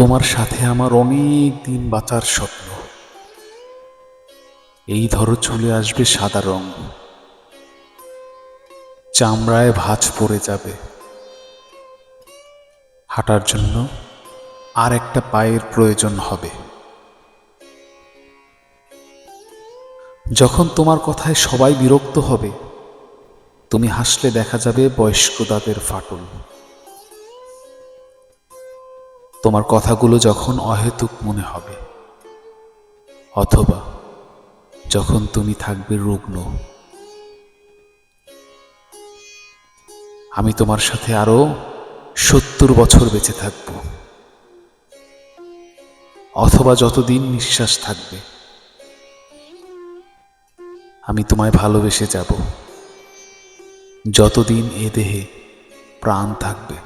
তোমার সাথে আমার অনেক দিন বাঁচার স্বপ্ন। এই ধরো চলে আসবে সাদা রং। চামড়ায় ভাঁজ পড়ে যাবে। হাঁটার জন্য আর একটা পায়ের প্রয়োজন হবে। যখন তোমার কথায় সবাই বিরক্ত হবে, তুমি হাসলে দেখা যাবে বয়স্ক দাঁতের ফাটল। তোমার কথাগুলো যখন অহেতুক মনে হবে, অথবা যখন তুমি থাকবে রুগ্ন, আমি তোমার সাথে আরও সত্তর বছর বেঁচে থাকব। অথবা যতদিন নিঃশ্বাস থাকবে, আমি তোমায় ভালোবেসে যাব, যতদিন এ দেহে প্রাণ থাকবে।